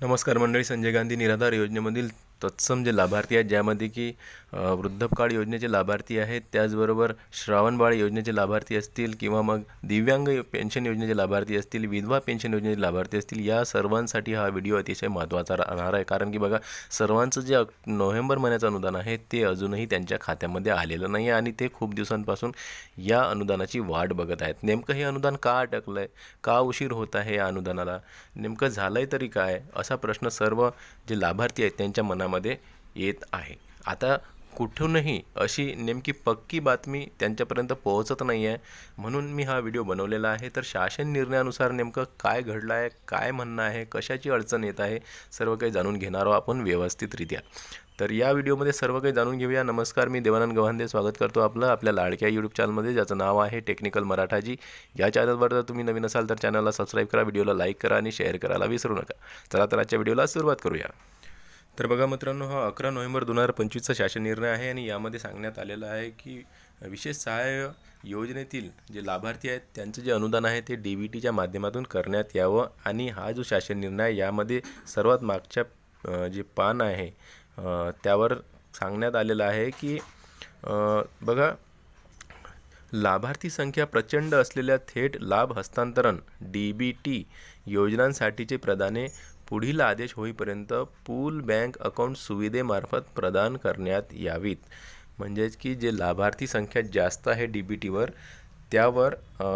नमस्कार मंडळी संजय गांधी निराधार योजनेमधील तत्सम जे लाभार्थी आहेत ज्यामध्ये की अ, वृद्धकाळ योजनेचे लाभार्थी आहेत त्याचबरोबर श्रावणबाळ योजनेचे लाभार्थी असतील किंवा मग दिव्यांग पेन्शन योजनेचे लाभार्थी असतील विधवा पेन्शन योजनेचे लाभार्थी असतील या सर्वांसाठी हा व्हिडिओ अतिशय महत्त्वाचा राहणार आहे. कारण की बघा सर्वांचं जे नोव्हेंबर महिन्याचं अनुदान आहे ते अजूनही त्यांच्या खात्यामध्ये आलेलं नाही आहे आणि ते खूप दिवसांपासून या अनुदानाची वाट बघत आहेत. नेमकं हे अनुदान का अटकलं आहे का उशीर होत आहे या अनुदानाला? नेमकं झालं आहे तरी काय? असा प्रश्न सर्व जे लाभार्थी आहेत त्यांच्या जीवनामध्ये येत आहे. आता कुठूनही अशी नेमकी पक्की बातमी त्यांच्यापर्यंत पोहोचत नाही आहे म्हणून मी हा व्हिडिओ बनवलेला आहे. तर शासन निर्णयानुसार नेमकं काय घडलं आहे काय म्हणणं आहे कशाची अडचण येत आहे सर्व काही जाणून घेणार आहोत आपण व्यवस्थितरित्या. तर या व्हिडिओमध्ये सर्व काही जाणून घेऊया. नमस्कार मी देवानंद गव्हांदे. स्वागत करतो आपलं आपल्या लाडक्या यूट्यूब चॅनलमध्ये ज्याचं नाव आहे टेक्निकल मराठाजी. या चॅनलवर जर तुम्ही नवीन असाल तर चॅनलला सबस्क्राईब करा व्हिडिओला लाईक करा आणि शेअर करायला विसरू नका. चला तर आजच्या व्हिडिओला सुरुवात करूया. तर बघा मित्रांनो हा अकरा नोव्हेंबर दोन हजार पंचवीसचा शासन निर्णय आहे आणि यामध्ये सांगण्यात आलेलं आहे की विशेष सहाय्य योजनेतील जे लाभार्थी आहेत त्यांचं जे अनुदान आहे ते डी बी टीच्या माध्यमातून करण्यात यावं आणि हा जो शासन निर्णय आहे यामध्ये सर्वात मागच्या जे पान आहे त्यावर सांगण्यात आलेलं आहे की बघा लाभार्थी संख्या प्रचंड असलेल्या थेट लाभ हस्तांतरण डी बी टी योजनांसाठीचे प्रदाने पुढील आदेश होईपर्यंत पूल बँक अकाउंट सुविधेमार्फत प्रदान करण्यात यावीत. म्हणजेच की जे लाभार्थी संख्या जास्त आहे डी बी टीवर त्यावर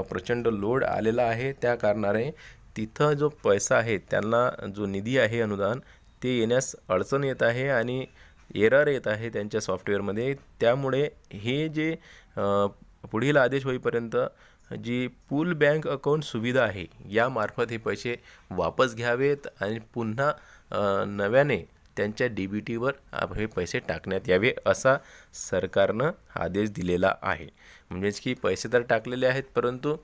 प्रचंड लोड आलेला आहे. त्या कारणाने तिथं जो पैसा आहे त्यांना जो निधी आहे अनुदान ते येण्यास अडचण येत आहे आणि एरर येत आहे त्यांच्या सॉफ्टवेअरमध्ये. त्यामुळे हे जे पुढील आदेश होईपर्यंत जी पूल बँक अकाउंट सुविधा आहे यामार्फत हे पैसे वापस घ्यावेत आणि पुन्हा नव्याने त्यांच्या डी बी टीवर हे पैसे टाकण्यात यावे असा सरकारनं आदेश दिलेला आहे. म्हणजेच की पैसे तर टाकलेले आहेत परंतु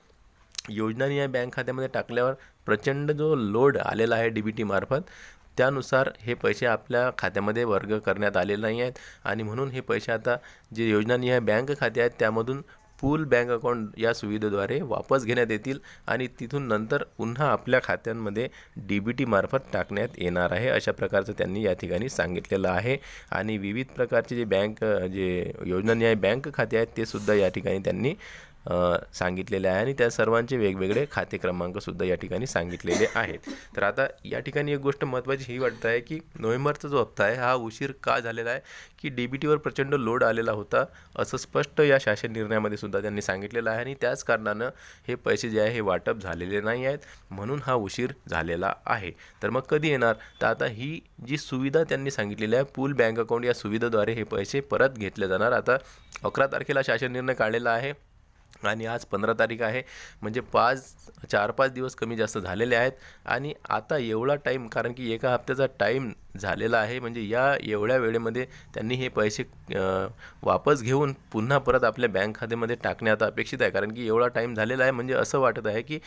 योजनानी या बँक खात्यामध्ये टाकल्यावर प्रचंड जो लोड आलेला आहे डी बी टीमार्फत त्यानुसार हे पैसे आपल्या खात्यामध्ये वर्ग करण्यात आलेले नाही आहेत. आणि म्हणून हे पैसे आता जे योजनानिहाय बँक खाते आहेत त्यामधून पूल बँक अकाउंट या सुविधेद्वारे वापस घेण्यात येतील आणि तिथून नंतर पुन्हा आपल्या खात्यांमध्ये डी बी टीमार्फत टाकण्यात येणार आहे अशा प्रकारचं त्यांनी या ठिकाणी सांगितलेलं आहे. आणि विविध प्रकारचे जे बँक जे योजनानिहाय बँक खाते आहेत ते सुद्धा या ठिकाणी त्यांनी सांगितलेले आहे आणि त्या सर्वांचे वेगवेगळे खाते क्रमांकसुद्धा या ठिकाणी सांगितलेले आहेत. तर आता या ठिकाणी एक गोष्ट महत्त्वाची ही वाटत आहे की नोव्हेंबरचा जो हप्ता आहे हा उशीर का झालेला आहे की डी बी टीवर प्रचंड लोड आलेला होता असं स्पष्ट या शासन निर्णयामध्ये सुद्धा त्यांनी सांगितलेलं आहे आणि त्याच कारणानं हे पैसे जे आहे हे वाटप झालेले नाही आहेत म्हणून हा उशीर झालेला आहे. तर मग कधी येणार? तर आता ही जी सुविधा त्यांनी सांगितलेली आहे पूल बँक अकाउंट या सुविधेद्वारे हे पैसे परत घेतले जाणार. आता अकरा तारखेला शासन निर्णय काढलेला आहे. आणि आज पंधरा तारीख आहे. म्हणजे पाच चार पाच दिवस कमी जास्त झालेले आहेत. आणि आता एवढा टाईम कारण की एका हप्त्याचा टाईम झालेला आहे. म्हणजे या एवढ्या वेळेमध्ये त्यांनी हे पैसे वापस घेऊन पुन्हा परत आपल्या बँक खात्यामध्ये टाकणे आता अपेक्षित आहे. कारण की एवढा टाईम झालेला आहे. म्हणजे असं वाटत आहे की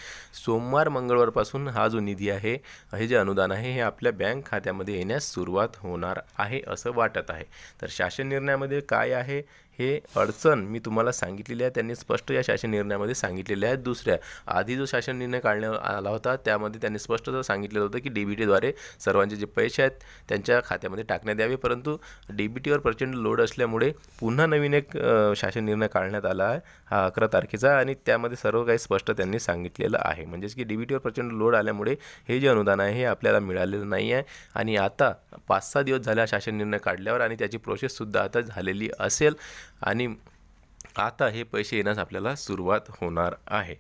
सोमवार मंगळवारपासून हा जो निधी आहे हे जे अनुदान आहे हे आपल्या बँक खात्यामध्ये येण्यास सुरुवात होणार आहे असं वाटत आहे. तर शासन निर्णयामध्ये काय आहे हे अडचण मी तुम्हाला सांगितलेली आहे. त्यांनी स्पष्ट या शासन निर्णयामध्ये सांगितलेले आहे दुसऱ्या आधी जो शासन निर्णय काढण्यात आला होता त्यामध्ये त्यांनी स्पष्ट सांगितलेलं होतं की डी बी टीद्वारे सर्वांचे जे पैसे आहेत त्यांच्या खात्यामध्ये टाकण्यात यावे. परंतु डी बी टीवर प्रचंड लोड असल्यामुळे पुन्हा नवीन एक शासन निर्णय काढण्यात आला आहे. हा अकरा तारखेचा आणि त्यामध्ये सर्व काही स्पष्ट त्यांनी सांगितलेलं आहे. म्हणजेच की डी बी टीवर प्रचंड लोड आल्यामुळे हे जे अनुदान आहे हे आपल्याला मिळालेलं नाही आहे. आणि आता पाच सहा दिवस झाल्या शासन निर्णय काढल्यावर आणि त्याची प्रोसेससुद्धा आता झालेली असेल. आणि आता हे पैसे येण्यास आपल्याला सुरुवात होणार आहे.